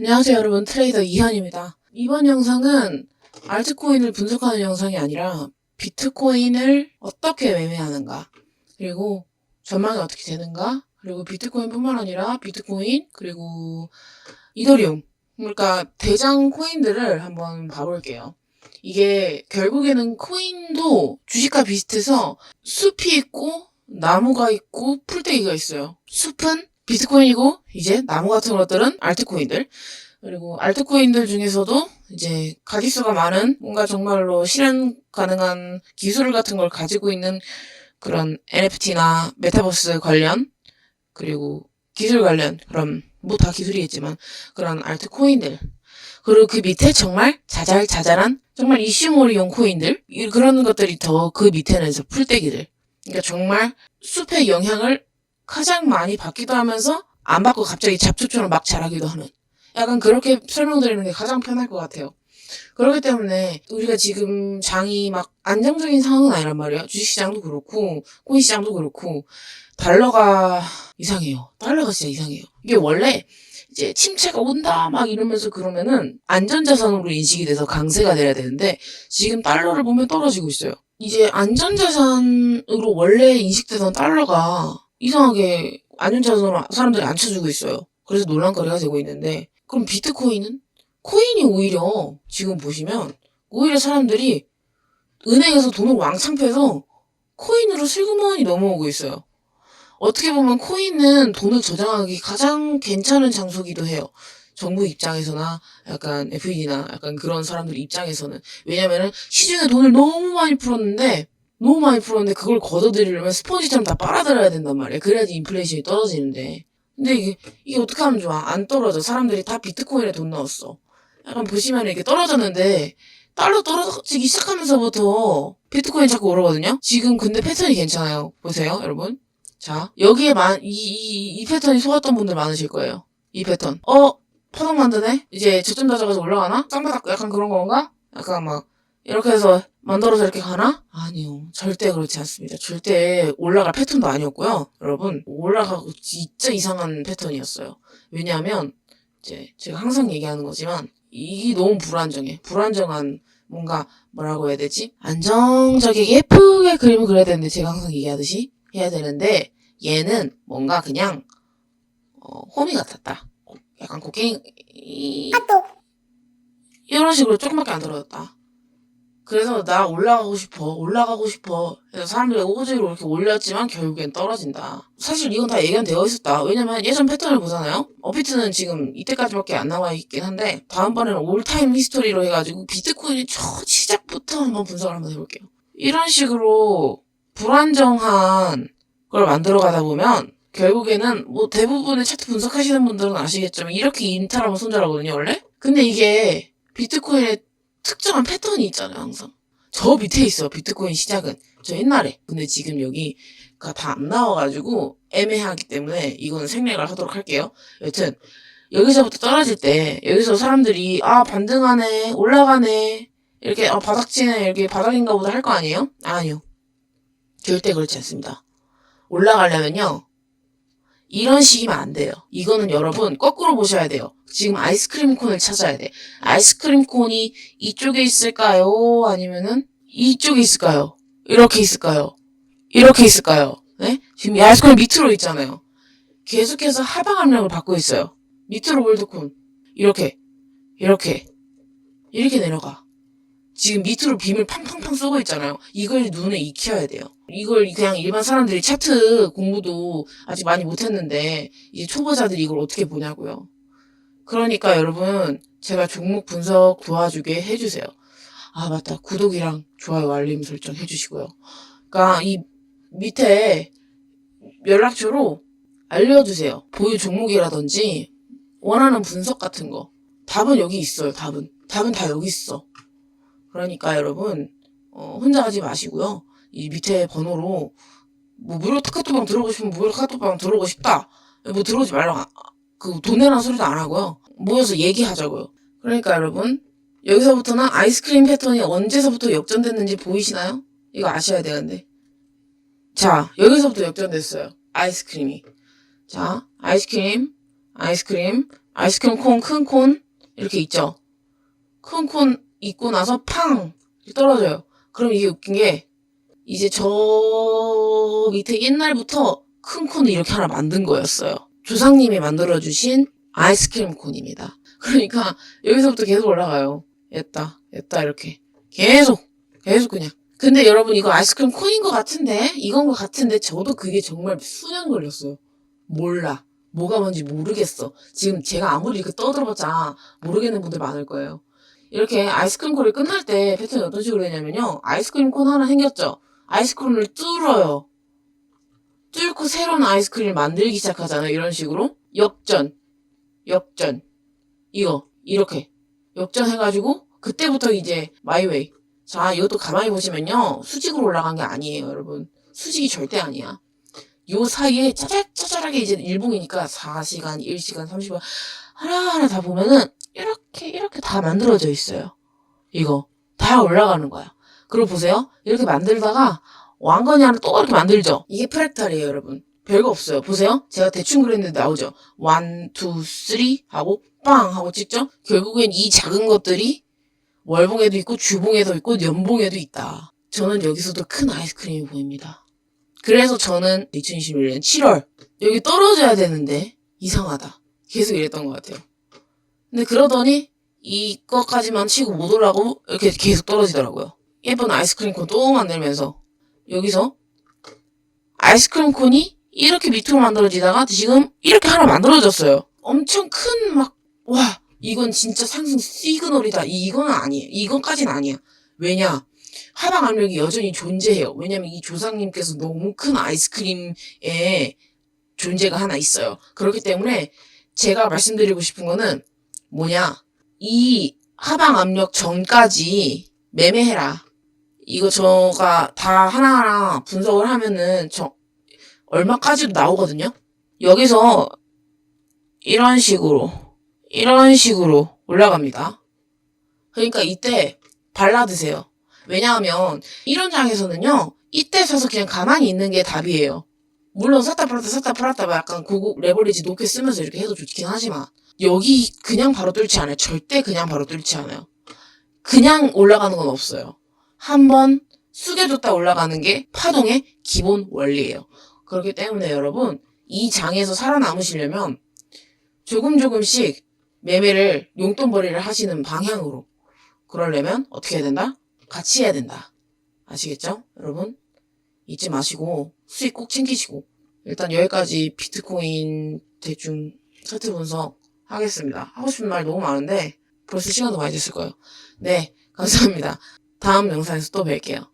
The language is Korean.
안녕하세요 여러분 트레이더 이현입니다. 이번 영상은 알트코인을 분석하는 영상이 아니라 비트코인을 어떻게 매매하는가 그리고 전망이 어떻게 되는가 그리고 비트코인뿐만 아니라 비트코인 그리고 이더리움 그러니까 대장 코인들을 한번 봐볼게요. 이게 결국에는 코인도 주식과 비슷해서 숲이 있고 나무가 있고 풀떼기가 있어요. 숲은 비트코인이고 이제 나무 같은 것들은 알트코인들. 그리고 알트코인들 중에서도 이제 가짓수가 많은 뭔가 정말로 실현 가능한 기술 같은 걸 가지고 있는 그런 NFT나 메타버스 관련 그리고 기술 관련 그럼 뭐다 기술이겠지만 그런 알트코인들. 그리고 그 밑에 정말 자잘자잘한 정말 이슈몰이용 코인들. 이- 그런 것들이 더 그 밑에는 풀떼기들. 그러니까 정말 숲의 영향을 가장 많이 받기도 하면서 안 받고 갑자기 잡초처럼 막 자라기도 하는 약간 그렇게 설명드리는 게 가장 편할 것 같아요. 그렇기 때문에 우리가 지금 장이 막 안정적인 상황은 아니란 말이에요. 주식시장도 그렇고 코인 시장도 그렇고 달러가 이상해요. 달러가 진짜 이상해요. 이게 원래 이제 침체가 온다 막 이러면서 그러면은 안전자산으로 인식이 돼서 강세가 돼야 되는데 지금 달러를 보면 떨어지고 있어요. 이제 안전자산으로 원래 인식되던 달러가 이상하게 안전자산으로 사람들이 안 쳐주고 있어요. 그래서 논란거리가 되고 있는데 그럼 비트코인은? 코인이 오히려 지금 보시면 오히려 사람들이 은행에서 돈을 왕창 빼서 코인으로 슬그머니 넘어오고 있어요. 어떻게 보면 코인은 돈을 저장하기 가장 괜찮은 장소기도 해요. 정부 입장에서나 약간 FED나 약간 그런 사람들 입장에서는 왜냐면은 시중에 돈을 너무 많이 풀었는데 너무 많이 풀었는데 그걸 걷어들이려면 스펀지처럼 다 빨아들여야 된단 말이에요. 그래야지 인플레이션이 떨어지는데 근데 이게 이게 어떻게 하면 좋아? 안 떨어져. 사람들이 다 비트코인에 돈 넣었어. 약간 보시면 이렇게 떨어졌는데 달러 떨어지기 시작하면서부터 비트코인 자꾸 오르거든요. 지금 근데 패턴이 괜찮아요. 보세요, 여러분. 자, 여기에 만, 이, 이, 이 패턴이 속았던 분들 많으실 거예요. 이 패턴. 어, 파동 만드네? 이제 저점 다져가서 올라가나? 쌍바닥 약간 그런 건가? 약간 막, 이렇게 해서 만들어서 이렇게 가나? 아니요. 절대 그렇지 않습니다. 절대 올라갈 패턴도 아니었고요. 여러분, 올라가고 진짜 이상한 패턴이었어요. 왜냐하면, 이제 제가 항상 얘기하는 거지만, 이게 너무 불안정해. 불안정한, 뭔가, 뭐라고 해야 되지? 안정적이게 예쁘게 그림을 그려야 되는데, 제가 항상 얘기하듯이 해야 되는데, 얘는 뭔가 그냥, 어, 호미 같았다. 약간 곡괭이, 이런 식으로 조금밖에 안 떨어졌다. 그래서 나 올라가고 싶어, 올라가고 싶어. 그래서 사람들이 오지로 이렇게 올렸지만 결국엔 떨어진다. 사실 이건 다 예견되어 있었다. 왜냐면 예전 패턴을 보잖아요. 어피트는 지금 이때까지밖에 안 나와 있긴 한데 다음번에는 올타임 히스토리로 해가지고 비트코인의 초 시작부터 한번 분석을 한번 해볼게요. 이런 식으로 불안정한 걸 만들어 가다 보면 결국에는 뭐 대부분의 차트 분석하시는 분들은 아시겠지만 이렇게 인탈하면 손절하거든요 원래. 근데 이게 비트코인의 특정한 패턴이 있잖아요, 항상. 저 밑에 있어, 비트코인 시작은. 저 옛날에. 근데 지금 여기가 다 안 나와가지고 애매하기 때문에 이거는 생략을 하도록 할게요. 여튼, 여기서부터 떨어질 때, 여기서 사람들이, 아, 반등하네, 올라가네, 이렇게, 아, 바닥치네, 이렇게 바닥인가 보다 할 거 아니에요? 아니요. 절대 그렇지 않습니다. 올라가려면요, 이런 식이면 안 돼요. 이거는 여러분, 거꾸로 보셔야 돼요. 지금 아이스크림 콘을 찾아야 돼. 아이스크림 콘이 이쪽에 있을까요? 아니면은 이쪽에 있을까요? 이렇게 있을까요? 이렇게 있을까요? 네? 지금 이 아이스크림 밑으로 있잖아요. 계속해서 하방 압력을 받고 있어요. 밑으로 월드콘. 이렇게. 이렇게. 이렇게 내려가. 지금 밑으로 빔을 팡팡팡 쏘고 있잖아요. 이걸 눈에 익혀야 돼요. 이걸 그냥 일반 사람들이 차트 공부도 아직 많이 못했는데 이제 초보자들이 이걸 어떻게 보냐고요. 그러니까 여러분 제가 종목 분석 도와주게 해주세요. 아 맞다 구독이랑 좋아요 알림 설정 해주시고요. 그러니까 이 밑에 연락처로 알려주세요. 보유 종목이라든지 원하는 분석 같은 거 답은 여기 있어요. 답은 답은 다 여기 있어. 그러니까 여러분 어, 혼자 하지 마시고요. 이 밑에 번호로 뭐 무료 카톡방 들어오고 싶으면 무료 카톡방 들어오고 싶다. 뭐 들어오지 말라. 그돈 내라는 소리도 안 하고요. 모여서 얘기하자고요. 그러니까 여러분 여기서부터는 아이스크림 패턴이 언제서부터 역전됐는지 보이시나요? 이거 아셔야 되는데. 자 여기서부터 역전됐어요. 아이스크림이. 자 아이스크림, 아이스크림, 아이스크림 콘, 큰 콘, 이렇게 있죠. 큰 콘 있고 나서 팡! 떨어져요. 그럼 이게 웃긴 게, 이제 저 밑에 옛날부터 큰 콘을 이렇게 하나 만든 거였어요. 조상님이 만들어주신 아이스크림 콘입니다. 그러니까 여기서부터 계속 올라가요. 했다, 했다, 이렇게. 계속, 계속 그냥. 근데 여러분 이거 아이스크림 콘인 것 같은데? 이건 것 같은데 저도 그게 정말 수년 걸렸어요. 몰라. 뭐가 뭔지 모르겠어. 지금 제가 아무리 이렇게 떠들어봤자 모르겠는 분들 많을 거예요. 이렇게 아이스크림 콘이 끝날 때 패턴이 어떤 식으로 되냐면요. 아이스크림 콘 하나 생겼죠? 아이스크림을 뚫어요. 뚫고 새로운 아이스크림을 만들기 시작하잖아요. 이런 식으로. 역전. 역전. 이거. 이렇게. 역전해가지고, 그때부터 이제 마이웨이. 자, 이것도 가만히 보시면요. 수직으로 올라간 게 아니에요, 여러분. 수직이 절대 아니야. 요 사이에 짜잘짜잘하게 이제 일봉이니까 4시간, 1시간, 30분 하나하나 다 보면은 이렇게 이렇게 다 만들어져 있어요. 이거 다 올라가는 거야. 그리고 보세요. 이렇게 만들다가 왕건이 하나 또 이렇게 만들죠. 이게 프랙탈이에요, 여러분. 별거 없어요. 보세요. 제가 대충 그렸는데 나오죠. 1, 2, 3 하고 빵 하고 찍죠. 결국엔 이 작은 것들이 월봉에도 있고 주봉에도 있고 연봉에도 있다. 저는 여기서도 큰 아이스크림이 보입니다. 그래서 저는 2021년 7월 여기 떨어져야 되는데 이상하다. 계속 이랬던 것 같아요. 근데 그러더니 이것까지만 치고 못 올라고 이렇게 계속 떨어지더라고요. 예쁜 아이스크림 콘 또 만들면서 여기서 아이스크림 콘이 이렇게 밑으로 만들어지다가 지금 이렇게 하나 만들어졌어요. 엄청 큰 막 와 이건 진짜 상승 시그널이다. 이건 아니에요. 이건까지는 아니야. 왜냐? 하방 압력이 여전히 존재해요. 왜냐면 이 조상님께서 너무 큰 아이스크림에 존재가 하나 있어요. 그렇기 때문에 제가 말씀드리고 싶은 거는 뭐냐? 이 하방 압력 전까지 매매해라. 이거 저가 다 하나하나 분석을 하면은 저 얼마까지도 나오거든요. 여기서 이런 식으로 이런 식으로 올라갑니다. 그러니까 이때 발라드세요. 왜냐하면 이런 장에서는요. 이때 사서 그냥 가만히 있는 게 답이에요. 물론 샀다 팔았다 샀다 팔았다 막 약간 고급 레버리지 높게 쓰면서 이렇게 해도 좋긴 하지만 여기 그냥 바로 뚫지 않아요. 절대 그냥 바로 뚫지 않아요. 그냥 올라가는 건 없어요. 한번 숙여줬다 올라가는 게 파동의 기본 원리예요. 그렇기 때문에 여러분 이 장에서 살아남으시려면 조금 조금씩 매매를 용돈벌이를 하시는 방향으로 그러려면 어떻게 해야 된다? 같이 해야 된다. 아시겠죠? 여러분 잊지 마시고 수익 꼭 챙기시고 일단 여기까지 비트코인 대충 차트 분석 하겠습니다. 하고 싶은 말 너무 많은데 벌써 시간도 많이 됐을 거예요. 네 감사합니다. 다음 영상에서 또 뵐게요.